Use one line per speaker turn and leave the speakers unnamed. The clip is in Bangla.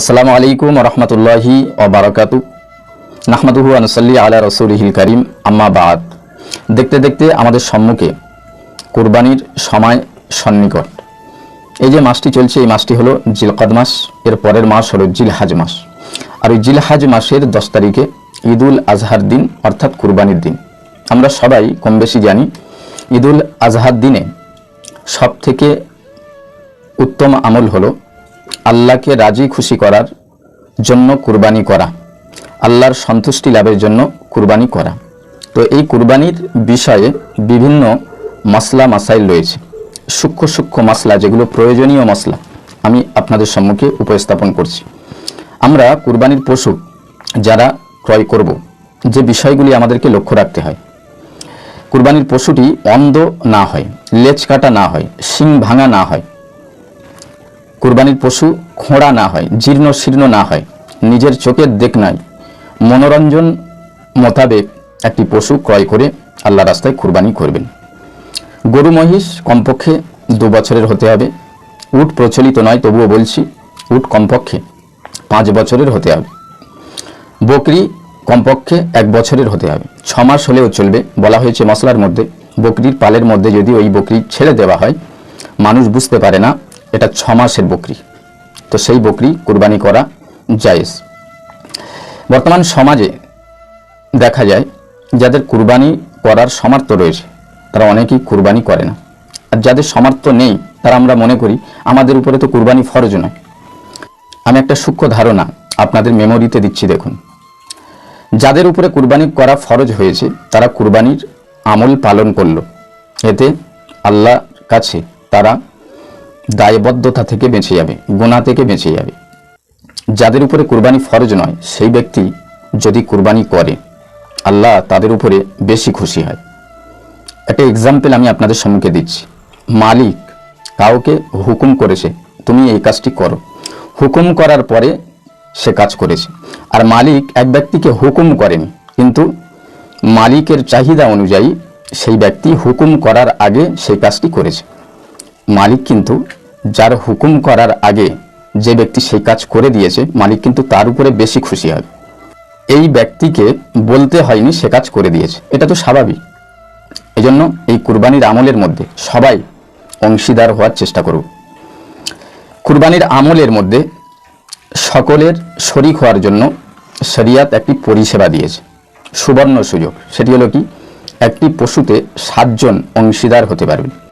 আসসালামু আলাইকুম রহমতুল্লাহি ওবরাকাতু নাহমাদুহু আনসাল্লি আলা রসুলহিল করিম। আম্মা বাদ। দেখতে দেখতে আমাদের সম্মুখে কুরবানির সময় সন্নিকট। এই যে মাসটি চলছে, এই মাসটি হলো জিলকদ মাস, এর পরের মাস হলো জিলহাজ মাস। আর ওই জিলহাজ মাসের দশ তারিখে ঈদুল আজহার দিন, অর্থাৎ কুরবানির দিন। আমরা সবাই কম বেশি জানি, ঈদুল আজহার দিনে সব থেকে উত্তম আমল হলো আল্লাহকে রাজি খুশি করার জন্য কুরবানি করা, আল্লাহর সন্তুষ্টি লাভের জন্য কুরবানি করা। তো এই কুরবানির বিষয়ে বিভিন্ন মশলা মাসাইল রয়েছে। সূক্ষ্ম সূক্ষ্ম মশলা যেগুলো প্রয়োজনীয় মশলা আমি আপনাদের সম্মুখে উপস্থাপন করছি। আমরা কুরবানির পশু যারা ক্রয় করব, যে বিষয়গুলি আমাদেরকে লক্ষ্য রাখতে হয়। কুরবানির পশুটি অন্ধ না হয়, লেজ কাটা না হয়, শিং ভাঙা না হয় কুরবানির পশু খোঁড়া না হয়, জীর্ণ শীর্ণ না হয়, নিজের চোখের দেখ নাই। মনোরঞ্জন মোতাবেক একটি পশু ক্রয় করে আল্লাহ রাস্তায় কুরবানি করবেন। গরু মহিষ কমপক্ষে দু বছরের হতে হবে। উট প্রচলিত নয়, তবুও বলছি, উট কমপক্ষে পাঁচ বছরের হতে হবে। বকরি কমপক্ষে এক বছরের হতে হবে। ছ মাস হলেও চলবে, বলা হয়েছে মশলার মধ্যে। বকরির পালের মধ্যে যদি ওই বকরি ছেড়ে দেওয়া হয়, মানুষ বুঝতে পারে না এটা ছ মাসের বকরি। তো সেই বকরি কুরবানি করা জায়েজ। বর্তমান সমাজে দেখা যায়, যাদের কুরবানি করার সামর্থ্য রয়েছে, তারা অনেকেই কুরবানি করে না। আর যাদের সামর্থ্য নেই, তারা আমরা মনে করি আমাদের উপরে তো কুরবানি ফরজ নয়। আমি একটা সূক্ষ্ম ধারণা আপনাদের মেমোরিতে দিচ্ছি দেখুন। যাদের উপরে কুরবানি করা ফরজ হয়েছে, তারা কুরবানির আমল পালন করল। এতে আল্লাহর কাছে তারা দায়বদ্ধতা থেকে বেঁচে যাবে গুণা থেকে বেঁচে যাবে। যাদের উপরে কুরবানি ফরজ নয়, সেই ব্যক্তি যদি কুরবানি করে, আল্লাহ তাদের উপরে বেশি খুশি হয়। একটা এক্সাম্পল আমি আপনাদের সম্মুখে দিচ্ছি। মালিক কাউকে হুকুম করেছে, তুমি এই কাজটি করো। হুকুম করার পরে সে কাজ করেছে। আর মালিক এক ব্যক্তিকে হুকুম করেনি, কিন্তু মালিকের চাহিদা অনুযায়ী সেই ব্যক্তি হুকুম করার আগে সেই কাজটি করেছে। মালিক কিন্তু যার হুকুম করার আগে যে ব্যক্তি সেই কাজ করে দিয়েছে, মালিক কিন্তু তার উপরে বেশি খুশি হবে এই ব্যক্তিকে বলতে হয়নি সে কাজ করে দিয়েছে। এটা তো স্বাভাবিক। এজন্য এই কুরবানির আমলের মধ্যে সবাই অংশীদার হওয়ার চেষ্টা করব কুরবানির আমলের মধ্যে সকলের শরিক হওয়ার জন্য শরিয়াত একটি পরিষেবা দিয়েছে। সুবর্ণ সুযোগ। সেটি হলো কি? একটি পশুতে সাতজন অংশীদার হতে পারবেন।